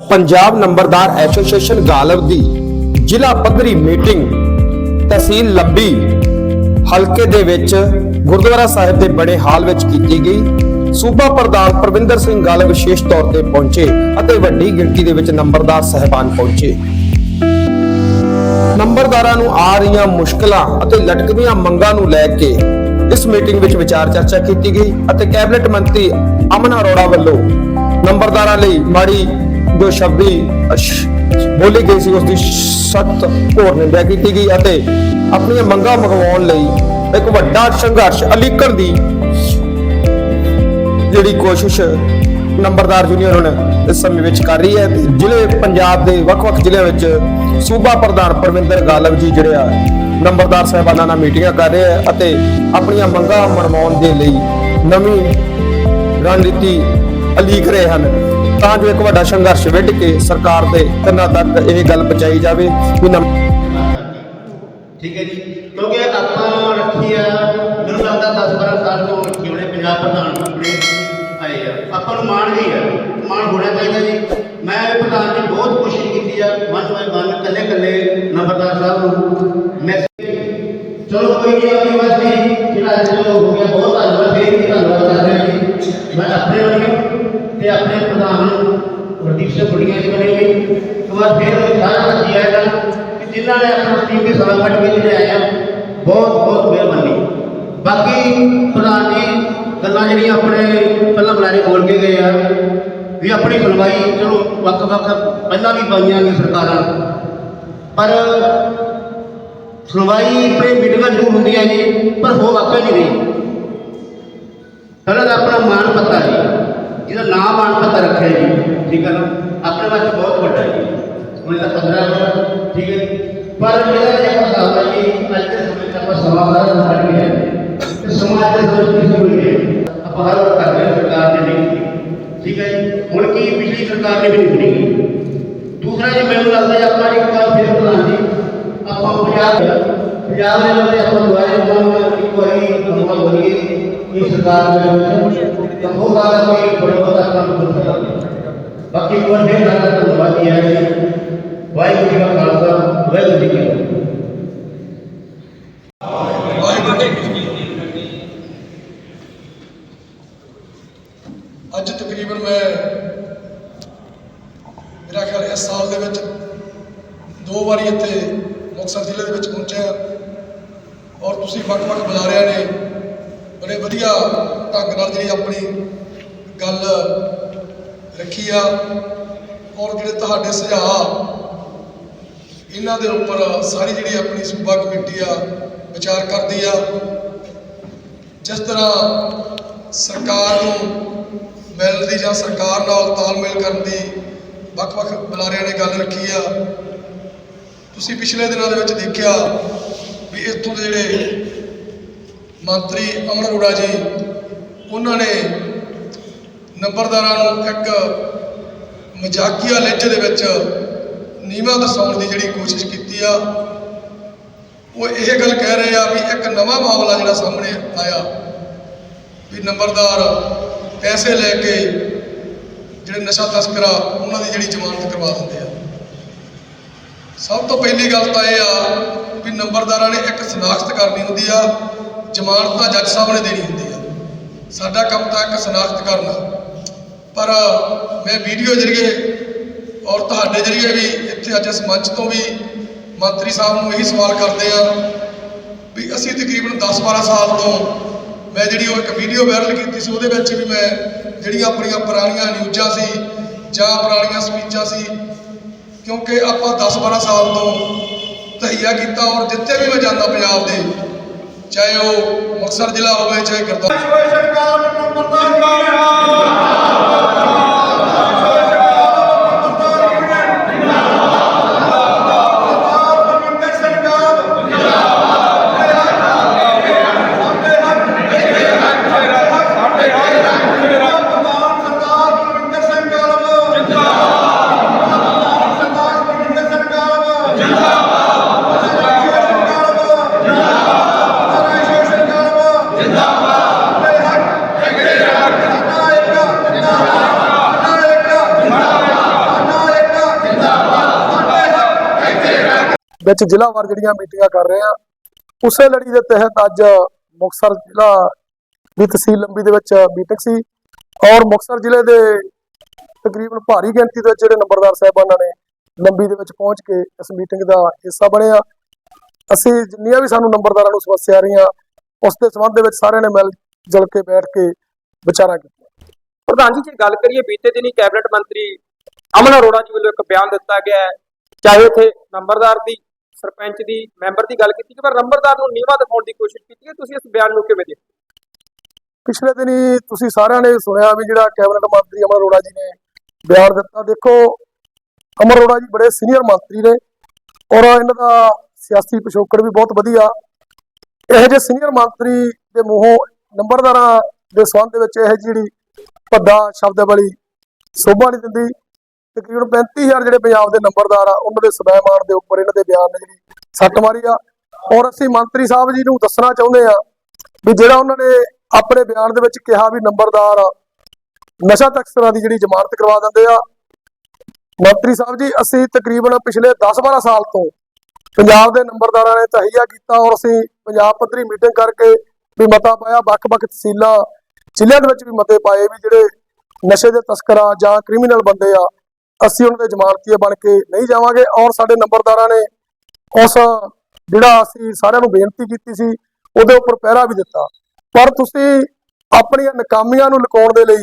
ਪੰਜਾਬ ਨੰਬਰਦਾਰ ਐਸੋਸੀਏਸ਼ਨ ਗਾਲਬ ਦੀ ਜ਼ਿਲ੍ਹਾ ਪੱਧਰੀ ਮੀਟਿੰਗ ਤਹਿਸੀਲ ਲੱਭੀ। ਹਲਕੇ ਦੇ ਵਿੱਚ ਗੁਰਦੁਆਰਾ ਸਾਹਿਬ ਦੇ ਬੜੇ ਹਾਲ ਵਿੱਚ ਕੀਤੀ ਗਈ। ਸੂਬਾ ਪ੍ਰਧਾਨ ਪ੍ਰਵਿੰਦਰ ਸਿੰਘ ਗਾਲਬ ਵਿਸ਼ੇਸ਼ ਤੌਰ ਤੇ ਪਹੁੰਚੇ ਅਤੇ ਵੱਡੀ ਗਿਣਤੀ ਦੇ ਵਿੱਚ ਨੰਬਰਦਾਰ ਸਹਿਬਾਨ ਪਹੁੰਚੇ। ਨੰਬਰਦਾਰਾਂ ਨੂੰ ਆ ਰਹੀਆਂ ਮੁਸ਼ਕਲਾਂ ਅਤੇ ਲਟਕਦੀਆਂ ਮੰਗਾਂ ਨੂੰ ਲੈ ਕੇ ਇਸ ਮੀਟਿੰਗ ਵਿੱਚ ਵਿਚਾਰ ਚਰਚਾ ਕੀਤੀ ਗਈ ਅਤੇ ਕੈਬਨਿਟ ਮੰਤਰੀ ਅਮਨ ਅਰੋੜਾ ਵੱਲੋਂ ਨੰਬਰਦਾਰਾਂ ਲਈ ਮਾੜੀ ਜੋ ਸ਼ਬਦੀ ਬੋਲੀ ਗਈ ਸੀ ਉਸ ਦੀ ਸਖਤ ਘੋਰ ਨਿੰਦਿਆ ਕੀਤੀ ਗਈ ਅਤੇ ਆਪਣੀਆਂ ਮੰਗਾਂ ਮੰਗਵਾਉਣ ਲਈ ਇੱਕ ਵੱਡਾ ਸੰਘਰਸ਼ ਅਲੀਕਣ ਦੀ ਜਿਹੜੀ ਕੋਸ਼ਿਸ਼ ਨੰਬਰਦਾਰ ਯੂਨੀਅਨ ਹੁਣ ਇਸ ਸਮੇਂ ਵਿੱਚ ਕਰ ਰਹੀ ਹੈ। ਤੇ ਜ਼ਿਲ੍ਹੇ ਪੰਜਾਬ ਦੇ ਵੱਖ-ਵੱਖ ਜ਼ਿਲ੍ਹਿਆਂ ਵਿੱਚ ਸੂਬਾ ਪ੍ਰਧਾਨ ਪਰਵਿੰਦਰ ਗਾਲਬ ਜੀ ਜਿਹੜੇ ਆ, ਨੰਬਰਦਾਰ ਸਾਹਿਬਾਨਾਂ ਨਾਲ ਮੀਟਿੰਗਾਂ ਕਰ ਰਹੇ ਆ ਅਤੇ ਆਪਣੀਆਂ ਮੰਗਾਂ ਮਨਵਾਉਣ ਦੇ ਲਈ ਨਵੀਂ ਰਣਨੀਤੀ ਅਲੀਕ ਰਹੇ ਹਨ। ਤਾਂ ਜੋ ਇੱਕ ਵੱਡਾ ਸੰਘਰਸ਼ ਵਿੱਢ ਕੇ ਸਰਕਾਰ ਦੇ ਕੰਨਾਂ ਤੱਕ ਇਹ ਗੱਲ ਪਹੁੰਚਾਈ ਜਾਵੇ ਕਿ ਨੰਬ- ਠੀਕ ਹੈ ਜੀ। ਕਿਉਂਕਿ ਆਪਾਂ ਰੱਖੀ ਆ, ਮੈਨੂੰ ਲੱਗਦਾ 10 12 ਸਾਲ ਤੋਂ ਰੱਖੀ ਹੋਣੇ ਪੰਜਾਬ ਪ੍ਰਧਾਨ ਆਪਣੇ ਆਏ ਆ। ਆਪਾਂ ਨੂੰ ਮਾਣ ਵੀ ਆ, ਮਾਣ ਹੋਣਾ ਚਾਹੀਦਾ ਜੀ। ਮੈਂ ਪ੍ਰਧਾਨ ਜੀ ਬਹੁਤ ਕੋਸ਼ਿਸ਼ ਕੀਤੀ ਆ, ਮਨ ਬਾਈ ਮਨ ਕੱਲੇ ਕੱਲੇ ਨੰਬਰਦਾਰ ਸਾਹਿਬ ਨੂੰ ਮੈਂ ਚਲੋ ਕੋਈ ਨਹੀਂ ਆਪਣੀ ਵਾਸਤੇ ਜਿਹੜਾ ਅੱਜ ਚਲੋ ਹੋ ਗਿਆ, ਬਹੁਤ ਧੰਨਵਾਦ, ਫੇਰ ਵੀ ਧੰਨਵਾਦ ਕਰਦੇ ਹਾਂ ਜੀ। ਮੈਂ ਆਪਣੇ ਵੱਲੋਂ ਤੇ ਆਪਣੇ ਪ੍ਰਧਾਨ ਗੁਰਦੀਪ ਸਿੰਘ ਗੁੜੀਆਂ ਜੀ ਬਣੇ ਹੋਏ ਇੱਕ ਵਾਰ ਫੇਰ ਸਾਰਾ ਜੀ ਆਇਆ ਕਿ ਜਿਨ੍ਹਾਂ ਨੇ ਆਪਣਾ ਟੀਮ ਦੇ ਸਾਥ ਕੱਢ ਕੇ ਜਿਹੜੇ ਆਏ ਬਹੁਤ ਬਹੁਤ ਮਿਹਰਬਾਨੀ। ਬਾਕੀ ਪ੍ਰਧਾਨ ਜੀ ਗੱਲਾਂ ਜਿਹੜੀਆਂ ਆਪਣੇ ਪਹਿਲਾਂ ਬੁਲਾਰੇ ਬੋਲ ਕੇ ਗਏ ਆ, ਵੀ ਆਪਣੀ ਸੁਣਵਾਈ, ਚਲੋ ਵੱਖ ਵੱਖ ਪਹਿਲਾਂ ਵੀ ਪਾਈਆਂ ਨੇ ਸਰਕਾਰਾਂ। ਪਰ ਸੁਣਵਾਈ ਆਪਣੇ ਮੀਟਿੰਗਾਂ ਜ਼ਰੂਰ ਹੁੰਦੀਆਂ ਜੀ, ਪਰ ਹੋ ਵਾਕਿਆ ਨਹੀਂ ਰਹੀ। ਪਹਿਲਾਂ ਆਪਣਾ ਮਾਣ ਪੱਤਾ ਹੈ ਜੀ। ਠੀਕ ਹੈ ਨਾ ਆਪਣੇ ਵਾਸਤੇ ਬਹੁਤ ਵੱਡਾ ਹੈ ਜੀ ਹੁਣ ਤਾਂ 15 ਵਾਰ ਠੀਕ ਹੈ ਜੀ। ਪਰ ਜਿਹੜਾ ਜੇ ਆਪਾਂ ਹਿਸਾਬ ਲਾਈਏ ਅੱਜ ਦੇ ਸਮੇਂ 'ਚ ਆਪਾਂ ਸਮਾਂ ਬਾਰੇ ਹਟ ਗਏ ਹਾਂ ਤੇ ਸਮਾਜ ਦੇ ਸੋਚ ਕਿਸੇ ਕੋਈ ਨਹੀਂ ਆਪਾਂ ਹਰ ਵਾਰ ਕਰਦੇ ਹਾਂ ਸਰਕਾਰ ਨੇ ਨਹੀਂ ਠੀਕ ਹੈ ਜੀ ਹੁਣ ਕੀ ਪਿਛਲੀ ਸਰਕਾਰ ਨੇ ਵੀ ਨਹੀਂ ਸੁਣੀ ਦੂਸਰਾ ਜੀ ਮੈਨੂੰ ਲੱਗਦਾ ਹੈ ਆਪਾਂ ਇੱਕ ਵਾਰ ਫਿਰ ਪ੍ਰਧਾਨ ਜੀ ਆਪਾਂ ਪੰਜਾਬ ਪੰਜਾਬ ਦੇ ਲੋਕ ਆਪਾਂ ਦੁਆਰੇ ਨੂੰ ਤਾਂ ਉਹ ਗੱਲ ਕੋਈ ਬੜਾ ਕੰਮ ਕਰ ਬਾਕੀ ਇੱਕ ਵਾਰ ਫਿਰ ਧੰਨਵਾਦ ਜੀ ਹੈ ਵਾਹਿਗੁਰੂ ਜੀ ਕਾ ਖਾਲਸਾ ਵਾਹਿਗੁਰੂ ਜੀ ਕੀ ਫਤਿਹ ਅੱਜ ਤਕਰੀਬਨ ਮੈਂ ਮੇਰਾ ਖਿਆਲ ਇਸ ਸਾਲ ਦੇ ਵਿੱਚ ਦੋ ਵਾਰੀ ਇੱਥੇ ਮੁਕਤਸਰ ਜ਼ਿਲ੍ਹੇ ਦੇ ਵਿੱਚ ਪਹੁੰਚਿਆ ਔਰ ਤੁਸੀਂ ਵੱਖ-ਵੱਖ ਬੁਲਾਰਿਆਂ ਨੇ ਵਧੀਆ ਢੰਗ ਨਾਲ ਜਿਹੜੀ ਆਪਣੀ ਗੱਲ ਰੱਖੀ ਆ ਔਰ ਜਿਹੜੇ ਤੁਹਾਡੇ ਸੁਝਾਅ ਇਹਨਾਂ ਦੇ ਉੱਪਰ ਸਾਰੀ ਜਿਹੜੀ ਆਪਣੀ ਸੂਬਾ ਕਮੇਟੀ ਆ ਵਿਚਾਰ ਕਰਦੀ ਆ। ਜਿਸ ਤਰ੍ਹਾਂ ਸਰਕਾਰ ਨੂੰ ਮਿਲਣ ਦੀ ਜਾਂ ਸਰਕਾਰ ਨਾਲ ਤਾਲਮੇਲ ਕਰਨ ਦੀ ਵੱਖ-ਵੱਖ ਬੁਲਾਰਿਆਂ ਨੇ ਗੱਲ ਰੱਖੀ ਆ। ਤੁਸੀਂ ਪਿਛਲੇ ਦਿਨਾਂ ਦੇ ਵਿੱਚ ਦੇਖਿਆ ਵੀ ਇੱਥੋਂ ਦੇ ਜਿਹੜੇ ਮੰਤਰੀ ਅਮਨ ਅਰੋੜਾ ਜੀ, ਉਹਨਾਂ ਨੇ ਨੰਬਰਦਾਰਾਂ ਨੂੰ ਇੱਕ ਮਜ਼ਾਕੀਆ ਲਹਿਜੇ ਦੇ ਵਿੱਚ ਨੀਵਾਂ ਦਸਾਉਣ ਦੀ ਜਿਹੜੀ ਕੋਸ਼ਿਸ਼ ਕੀਤੀ ਆ। ਉਹ ਇਹ ਗੱਲ ਕਹਿ ਰਹੇ ਆ ਵੀ ਇੱਕ ਨਵਾਂ ਮਾਮਲਾ ਜਿਹੜਾ ਸਾਹਮਣੇ ਆਇਆ, ਵੀ ਨੰਬਰਦਾਰ ਪੈਸੇ ਲੈ ਕੇ ਜਿਹੜੇ ਨਸ਼ਾ ਤਸਕਰਾ ਉਹਨਾਂ ਦੀ ਜਿਹੜੀ ਜ਼ਮਾਨਤ ਕਰਵਾ ਦਿੰਦੇ ਆ। ਸਭ ਤੋਂ ਪਹਿਲੀ ਗੱਲ ਤਾਂ ਇਹ ਆ ਵੀ ਨੰਬਰਦਾਰਾਂ ਨੇ ਇੱਕ ਸ਼ਨਾਖਤ ਕਰਨੀ ਹੁੰਦੀ ਆ ਜ਼ਮਾਨਤ ਤਾਂ ਜੱਜ ਸਾਹਿਬ ਨੇ ਦੇਣੀ ਹੁੰਦੀ ਆ। ਸਾਡਾ ਕੰਮ ਤਾਂ ਇੱਕ ਸ਼ਨਾਖਤ ਕਰਨਾ। ਪਰ ਮੈਂ ਵੀਡੀਓ ਜਰੀਏ ਔਰ ਤੁਹਾਡੇ ਜਰੀਏ ਵੀ ਇੱਥੇ ਅੱਜ ਇਸ ਮੰਚ ਤੋਂ ਵੀ ਮੰਤਰੀ ਸਾਹਿਬ ਨੂੰ ਇਹੀ ਸਵਾਲ ਕਰਦੇ ਆ ਵੀ ਅਸੀਂ ਤਕਰੀਬਨ 10-12 ਸਾਲ ਤੋਂ ਮੈਂ ਜਿਹੜੀ ਉਹ ਇੱਕ ਵੀਡੀਓ ਵਾਇਰਲ ਕੀਤੀ ਸੀ, ਉਹਦੇ ਵਿੱਚ ਵੀ ਮੈਂ ਜਿਹੜੀਆਂ ਆਪਣੀਆਂ ਪੁਰਾਣੀਆਂ ਨਿਊਜ਼ਾਂ ਸੀ ਜਾਂ ਪੁਰਾਣੀਆਂ ਸਪੀਚਾਂ ਸੀ, ਕਿਉਂਕਿ ਆਪਾਂ 10-12 ਸਾਲ ਤੋਂ ਤਹੀਆ ਕੀਤਾ ਔਰ ਜਿੱਥੇ ਵੀ ਮੈਂ ਜਾਂਦਾ ਪੰਜਾਬ ਦੇ ਚਾਹੇ ਉਹ ਮੁਕਤਸਰ ਜ਼ਿਲ੍ਹਾ ਹੋਵੇ ਚਾਹੇ ਗੁਰਦਾਸਪੁਰ ਵਿੱਚ ਜ਼ਿਲ੍ਹਾਵਾਰ ਜਿਹੜੀਆਂ ਮੀਟਿੰਗਾਂ ਕਰ ਰਹੇ ਆ ਉਸੇ ਲੜੀ ਦੇ ਤਹਿਤ ਅੱਜ ਮੁਕਤਸਰ ਜ਼ਿਲ੍ਹਾ ਦੀ ਤਹਿਸੀਲ ਲੰਬੀ ਦੇ ਵਿੱਚ ਮੀਟਿੰਗ ਸੀ ਔਰ ਮੁਕਤਸਰ ਜ਼ਿਲ੍ਹੇ ਦੇ ਤਕਰੀਬਨ ਭਾਰੀ ਗਿਣਤੀ ਦੇ ਜਿਹੜੇ ਨੰਬਰਦਾਰ ਸਾਹਿਬਾਨਾਂ ਨੇ ਲੰਬੀ ਦੇ ਵਿੱਚ ਪਹੁੰਚ ਕੇ ਇਸ ਮੀਟਿੰਗ ਦਾ ਹਿੱਸਾ ਬਣਿਆ। ਅਸੀਂ ਜਿੰਨੀਆਂ ਵੀ ਸਾਨੂੰ ਨੰਬਰਦਾਰਾਂ ਨੂੰ ਸਮੱਸਿਆ ਆ ਰਹੀਆਂ, ਉਸ ਦੇ ਸੰਬੰਧ ਦੇ ਵਿੱਚ ਸਾਰਿਆਂ ਨੇ ਮਿਲ ਜੁਲ ਕੇ ਬੈਠ ਕੇ ਵਿਚਾਰਾਂ ਕੀਤੀਆਂ। ਪ੍ਰਧਾਨ ਜੀ, ਜੇ ਗੱਲ ਕਰੀਏ ਬੀਤੇ ਦਿਨੀ ਕੈਬਨਿਟ ਮੰਤਰੀ ਅਮਨ ਅਰੋੜਾ ਜੀ ਵੱਲੋਂ ਇੱਕ ਬਿਆਨ ਦਿੱਤਾ ਗਿਆ ਹੈ, ਚਾਹੇ ਉਥੇ ਨੰਬਰਦਾਰ ਦੀ ਸਰਪੰਚ ਦੀ, ਮੈਂਬਰ ਦੀ ਗੱਲ ਕੀਤੀ ਗਈ ਪਰ ਨੰਬਰਦਾਰ ਨੂੰ ਨੀਵਾ ਦਿਖਾਉਣ ਦੀ ਕੋਸ਼ਿਸ਼ ਕੀਤੀ ਹੈ? ਤੁਸੀਂ ਇਸ ਬਿਆਨ ਨੂੰ ਕਿਵੇਂ ਦੇਖਦੇ ਪਿਛਲੇ ਦਿਨੀ ਤੁਸੀਂ ਸਾਰਿਆਂ ਨੇ ਸੁਣਿਆ ਵੀ ਜਿਹੜਾ ਕੈਬਨਿਟ ਮੰਤਰੀ ਅਮਰ ਅਰੋੜਾ ਜੀ ਨੇ ਬਿਆਨ ਦਿੱਤਾ। ਦੇਖੋ, ਅਮਰ ਅਰੋੜਾ ਜੀ ਬੜੇ ਸੀਨੀਅਰ ਮੰਤਰੀ ਨੇ ਔਰ ਇਹਨਾਂ ਦਾ ਸਿਆਸੀ ਪਿਛੋਕੜ ਵੀ ਬਹੁਤ ਵਧੀਆ। ਇਹੋ ਜਿਹੇ ਸੀਨੀਅਰ ਮੰਤਰੀ ਦੇ ਮੂੰਹੋਂ ਨੰਬਰਦਾਰਾਂ ਦੇ ਸੰਬੰਧ ਦੇ ਵਿੱਚ ਇਹ ਜਿਹੜੀ ਭੱਦਾ ਸ਼ਬਦ ਵਾਲੀ ਸੋਭਾ ਨਹੀਂ ਦਿੰਦੀ। ਤਕਰੀਬਨ 35000 ਜਿਹੜੇ ਪੰਜਾਬ ਦੇ ਨੰਬਰਦਾਰ ਆ, ਉਹਨਾਂ ਦੇ ਸਵੈਮਾਨ ਦੇ ਉੱਪਰ ਇਹਨਾਂ ਦੇ ਬਿਆਨ ਨੇ ਜਿਹੜੀ ਸੱਟ ਮਾਰੀ ਆ। ਔਰ ਅਸੀਂ ਮੰਤਰੀ ਸਾਹਿਬ ਜੀ ਨੂੰ ਦੱਸਣਾ ਚਾਹੁੰਦੇ ਆ ਵੀ ਜਿਹੜਾ ਉਹਨਾਂ ਨੇ ਆਪਣੇ ਬਿਆਨ ਦੇ ਵਿੱਚ ਕਿਹਾ ਵੀ ਨੰਬਰਦਾਰ ਨਸ਼ਾ ਤਸਕਰਾਂ ਦੀ ਜਿਹੜੀ ਜ਼ਮਾਨਤ ਕਰਵਾ ਦਿੰਦੇ ਆ, ਮੰਤਰੀ ਸਾਹਿਬ ਜੀ, ਅਸੀਂ ਤਕਰੀਬਨ ਪਿਛਲੇ 10-12 ਸਾਲ ਤੋਂ ਪੰਜਾਬ ਦੇ ਨੰਬਰਦਾਰਾਂ ਨੇ ਤਹੀਆ ਕੀਤਾ ਔਰ ਅਸੀਂ ਪੰਜਾਬ ਪੱਧਰੀ ਮੀਟਿੰਗ ਕਰਕੇ ਵੀ ਮਤਾ ਪਾਇਆ, ਵੱਖ-ਵੱਖ ਤਹਿਸੀਲਾਂ, ਜ਼ਿਲ੍ਹਿਆਂ ਦੇ ਵਿੱਚ ਵੀ ਮਤੇ ਪਾਏ ਵੀ ਜਿਹੜੇ ਨਸ਼ੇ ਦੇ ਤਸਕਰ ਆ ਜਾਂ ਕ੍ਰਿਮੀਨਲ ਬੰਦੇ ਆ ਅਸੀਂ ਉਹਨਾਂ ਦੇ ਜ਼ਮਾਨਤੀਏ ਬਣ ਕੇ ਨਹੀਂ ਜਾਵਾਂਗੇ ਔਰ ਸਾਡੇ ਨੰਬਰਦਾਰਾਂ ਨੇ ਉਸ ਜਿਹੜਾ ਅਸੀਂ ਸਾਰਿਆਂ ਨੂੰ ਬੇਨਤੀ ਕੀਤੀ ਸੀ, ਉਹਦੇ ਉੱਪਰ ਪਹਿਰਾ ਵੀ ਦਿੱਤਾ। ਪਰ ਤੁਸੀਂ ਆਪਣੀਆਂ ਨਕਾਮੀਆਂ ਨੂੰ ਲੁਕਾਉਣ ਦੇ ਲਈ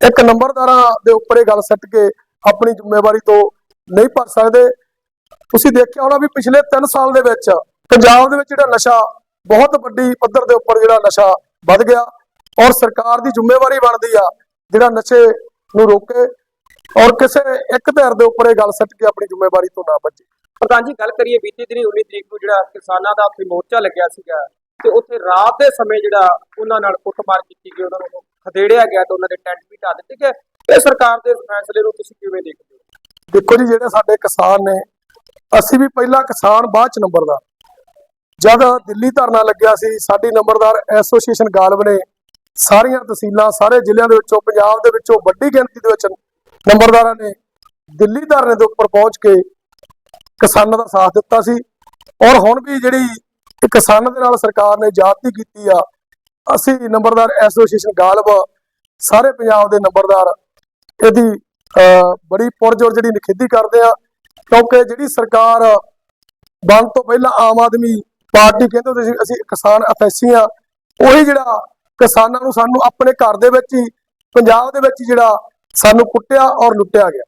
ਇੱਕ ਨੰਬਰਦਾਰਾਂ ਦੇ ਉੱਪਰ ਇਹ ਗੱਲ ਸੱਟ ਕੇ ਆਪਣੀ ਜ਼ਿੰਮੇਵਾਰੀ ਤੋਂ ਨਹੀਂ ਭਰ ਸਕਦੇ। ਤੁਸੀਂ ਦੇਖਿਆ ਹੋਣਾ ਵੀ ਪਿਛਲੇ 3 ਸਾਲ ਦੇ ਵਿੱਚ ਪੰਜਾਬ ਦੇ ਵਿੱਚ ਜਿਹੜਾ ਨਸ਼ਾ, ਬਹੁਤ ਵੱਡੀ ਪੱਧਰ ਦੇ ਉੱਪਰ ਜਿਹੜਾ ਨਸ਼ਾ ਵੱਧ ਗਿਆ ਔਰ ਸਰਕਾਰ ਦੀ ਜ਼ਿੰਮੇਵਾਰੀ ਬਣਦੀ ਆ, ਜਿਹੜਾ ਨਸ਼ੇ ਨੂੰ ਰੋਕੇ। ਔਰ ਕਿਸੇ ਇੱਕ ਧਿਰ ਦੇ ਉੱਪਰ ਇਹ ਗੱਲ ਸੱਟ ਕੇ ਆਪਣੀ ਜ਼ਿੰਮੇਵਾਰੀ ਤੋਂ ਨਾ ਬਚੇ। ਪ੍ਰਧਾਨ ਜੀ ਗੱਲ ਕਰੀਏ ਬੀਤੀ ਦਿਨੀ 19 ਤਰੀਕ ਨੂੰ ਜਿਹੜਾ ਕਿਸਾਨਾਂ ਦਾ ਉੱਥੇ ਮੋਰਚਾ ਲੱਗਿਆ ਸੀਗਾ ਤੇ ਉੱਥੇ ਰਾਤ ਦੇ ਸਮੇਂ ਜਿਹੜਾ ਉਹਨਾਂ ਨਾਲ ਕੁੱਟਮਾਰ ਕੀਤੀ ਗਈ ਉਹਨਾਂ ਨੂੰ ਖਦੇੜਿਆ ਗਿਆ ਤੇ ਉਹਨਾਂ ਦੇ ਟੈਂਟ ਵੀ ਢਾ ਦਿੱਤੇ ਗਏ। ਇਹ ਸਰਕਾਰ ਦੇ ਫੈਸਲੇ ਨੂੰ ਤੁਸੀਂ ਕਿਵੇਂ ਦੇਖਦੇ ਹੋ? ਦੇਖੋ ਜੀ ਜਿਹੜੇ ਸਾਡੇ ਕਿਸਾਨ ਨੇ ਅਸੀਂ ਵੀ ਪਹਿਲਾਂ ਕਿਸਾਨ ਬਾਅਦ ਚ ਨੰਬਰਦਾਰ। ਜਦ ਦਿੱਲੀ ਧਰਨਾ ਲੱਗਿਆ ਸੀ ਸਾਡੀ ਨੰਬਰਦਾਰ ਐਸੋਸੀਏਸ਼ਨ ਗਾਲਬ ਨੇ ਸਾਰੀਆਂ ਤਹਿਸੀਲਾਂ ਸਾਰੇ ਜ਼ਿਲ੍ਹਿਆਂ ਦੇ ਵਿੱਚੋਂ ਪੰਜਾਬ ਦੇ ਵਿੱਚੋਂ ਵੱਡੀ ਗਿਣਤੀ ਦੇ ਵਿੱਚ ਨੰਬਰਦਾਰਾਂ ਨੇ ਦਿੱਲੀ ਧਰਨੇ ਦੇ ਉੱਪਰ ਪਹੁੰਚ ਕੇ ਕਿਸਾਨਾਂ ਦਾ ਸਾਥ ਦਿੱਤਾ ਸੀ। ਔਰ ਹੁਣ ਵੀ ਜਿਹੜੀ ਕਿਸਾਨਾਂ ਦੇ ਨਾਲ ਸਰਕਾਰ ਨੇ ਜਾਤੀ ਕੀਤੀ ਆ, ਅਸੀਂ ਨੰਬਰਦਾਰ ਐਸੋਸੀਏਸ਼ਨ ਗਾਲਬ, ਸਾਰੇ ਪੰਜਾਬ ਦੇ ਨੰਬਰਦਾਰ ਇਹਦੀ ਬੜੀ ਪੁਰਜੋਰ ਜਿਹੜੀ ਨਿਖੇਧੀ ਕਰਦੇ ਆ, ਕਿਉਂਕਿ ਜਿਹੜੀ ਸਰਕਾਰ ਬਣ ਤੋਂ ਪਹਿਲਾਂ ਆਮ ਆਦਮੀ ਪਾਰਟੀ ਕਹਿੰਦੇ ਹੁੰਦੇ ਸੀ, ਅਸੀਂ ਕਿਸਾਨ ਅਫੈਸੀ ਆ, ਉਹੀ ਜਿਹੜਾ ਕਿਸਾਨਾਂ ਨੂੰ ਸਾਨੂੰ ਆਪਣੇ ਘਰ ਦੇ ਵਿੱਚ ਹੀ, ਪੰਜਾਬ ਦੇ ਵਿੱਚ ਜਿਹੜਾ ਸਾਨੂੰ ਕੁੱਟਿਆ ਔਰ ਲੁੱਟਿਆ ਗਿਆ।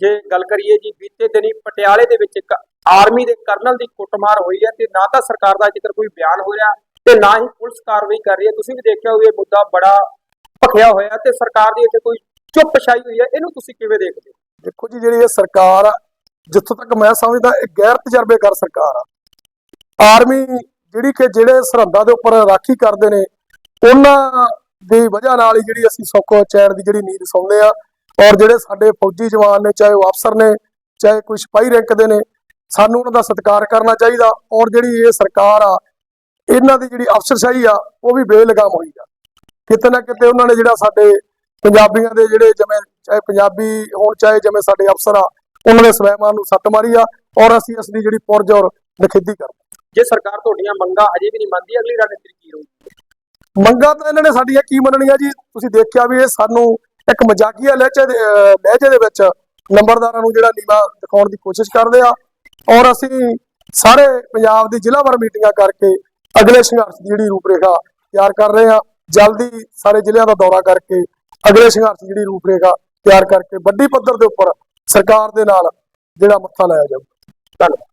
ਜੇ ਗੱਲ ਕਰੀਏ ਜੀ ਬੀਤੇ ਦਿਨੀ ਪਟਿਆਲੇ ਦੇ ਵਿੱਚ ਇੱਕ ਆਰਮੀ ਦੇ ਕਰਨਲ ਦੀ ਕੁੱਟਮਾਰ ਹੋਈ ਹੈ ਤੇ ਨਾ ਤਾਂ ਸਰਕਾਰ ਦਾ ਜ਼ਿਕਰ ਕੋਈ ਬਿਆਨ ਹੋਇਆ ਤੇ ਨਾ ਹੀ ਪੁਲਿਸ ਕਾਰਵਾਈ ਕਰ ਰਹੀ ਹੈ। ਤੁਸੀਂ ਵੀ ਦੇਖਿਆ ਹੋਵੇ ਇਹ ਮੁੱਦਾ ਬੜਾ ਭਖਿਆ ਹੋਇਆ ਤੇ ਸਰਕਾਰ ਦੀ ਇੱਥੇ ਕੋਈ ਚੁੱਪ ਛਾਈ ਹੋਈ ਹੈ। ਇਹਨੂੰ ਤੁਸੀਂ ਕਿਵੇਂ ਦੇਖਦੇ ਹੋ? ਦੇਖੋ ਜੀ ਜਿਹੜੀ ਇਹ ਸਰਕਾਰ ਆ ਜਿੱਥੋਂ ਤੱਕ ਮੈਂ ਸਮਝਦਾ ਇਹ ਗੈਰ ਤਜਰਬੇਕਾਰ ਸਰਕਾਰ ਆ। ਆਰਮੀ ਜਿਹੜੀ ਕਿ ਜਿਹੜੇ ਸਰਹੱਦਾਂ ਦੇ ਉੱਪਰ ਰਾਖੀ ਕਰਦੇ ਨੇ ਉਹਨਾਂ ਦੀ ਵਜ੍ਹਾ ਨਾਲ ਹੀ ਜਿਹੜੀ ਅਸੀਂ ਸੁੱਖ ਚੈਨ ਦੀ ਜਿਹੜੀ ਨੀਂਦ ਸੌਂਦੇ ਆ ਔਰ ਜਿਹੜੇ ਸਾਡੇ ਫੌਜੀ ਜਵਾਨ ਨੇ, ਚਾਹੇ ਉਹ ਅਫਸਰ ਨੇ, ਚਾਹੇ ਕੋਈ ਸਿਪਾਹੀ ਰੈਂਕ ਦੇ ਨੇ, ਸਾਨੂੰ ਉਹਨਾਂ ਦਾ ਸਤਿਕਾਰ ਕਰਨਾ ਚਾਹੀਦਾ। ਔਰ ਜਿਹੜੀ ਇਹ ਸਰਕਾਰ ਆ, ਇਹਨਾਂ ਦੀ ਜਿਹੜੀ ਅਫਸਰਸ਼ਾਹੀ ਆ, ਉਹ ਵੀ ਬੇਲਗਾਮ ਹੋਈ ਆ। ਕਿਤੇ ਨਾ ਕਿਤੇ ਉਹਨਾਂ ਨੇ ਜਿਹੜਾ ਸਾਡੇ ਪੰਜਾਬੀਆਂ ਦੇ ਜਿਹੜੇ ਜਿਵੇਂ, ਚਾਹੇ ਪੰਜਾਬੀ ਹੋਣ, ਚਾਹੇ ਜਿਵੇਂ ਸਾਡੇ ਅਫਸਰ ਆ, ਉਹਨਾਂ ਦੇ ਸਵੈਮਾਨ ਨੂੰ ਸੱਟ ਮਾਰੀ ਆ। ਔਰ ਅਸੀਂ ਇਸ ਦੀ ਜਿਹੜੀ ਪੁਰਜ ਔਰ ਨਖੇਦੀ ਕਰਦੇ ਜੇ ਸਰਕਾਰ ਤੁਹਾਡੀਆਂ ਮੰਗਾਂ ਅਜੇ ਵੀ ਨਹੀਂ ਮੰਨਦੀ, ਅਗਲੀ ਰਣਨੀਤੀ ਕੀ ਰਹੂਗੀ? ਮੰਗਾਂ ਤਾਂ ਇਹਨਾਂ ਨੇ ਸਾਡੀਆਂ ਕੀ ਮੰਨਣੀਆਂ ਜੀ? ਤੁਸੀਂ ਦੇਖਿਆ ਵੀ ਇਹ ਸਾਨੂੰ ਇੱਕ ਮਜ਼ਾਕੀਆ ਲਹਿਜੇ ਦੇ ਲਹਿਜੇ ਦੇ ਵਿੱਚ ਨੰਬਰਦਾਰਾਂ ਨੂੰ ਜਿਹੜਾ ਨੀਵਾ ਦਿਖਾਉਣ ਦੀ ਕੋਸ਼ਿਸ਼ ਕਰਦੇ ਆ। ਔਰ ਅਸੀਂ ਸਾਰੇ ਪੰਜਾਬ ਦੀ ਜ਼ਿਲ੍ਹਾਵਾਰ ਮੀਟਿੰਗਾਂ ਕਰਕੇ ਅਗਲੇ ਸੰਘਰਸ਼ ਦੀ ਜਿਹੜੀ ਰੂਪਰੇਖਾ ਤਿਆਰ ਕਰ ਰਹੇ ਆ ਜਲਦੀ ਸਾਰੇ ਜ਼ਿਲ੍ਹਿਆਂ ਦਾ ਦੌਰਾ ਕਰਕੇ ਅਗਲੇ ਸੰਘਰਸ਼ ਦੀ ਜਿਹੜੀ ਰੂਪਰੇਖਾ ਤਿਆਰ ਕਰਕੇ ਵੱਡੀ ਪੱਧਰ ਦੇ ਉੱਪਰ ਸਰਕਾਰ ਦੇ ਨਾਲ ਜਿਹੜਾ ਮੱਥਾ ਲਾਇਆ ਜਾਊਗਾ ਧੰਨਵਾਦ।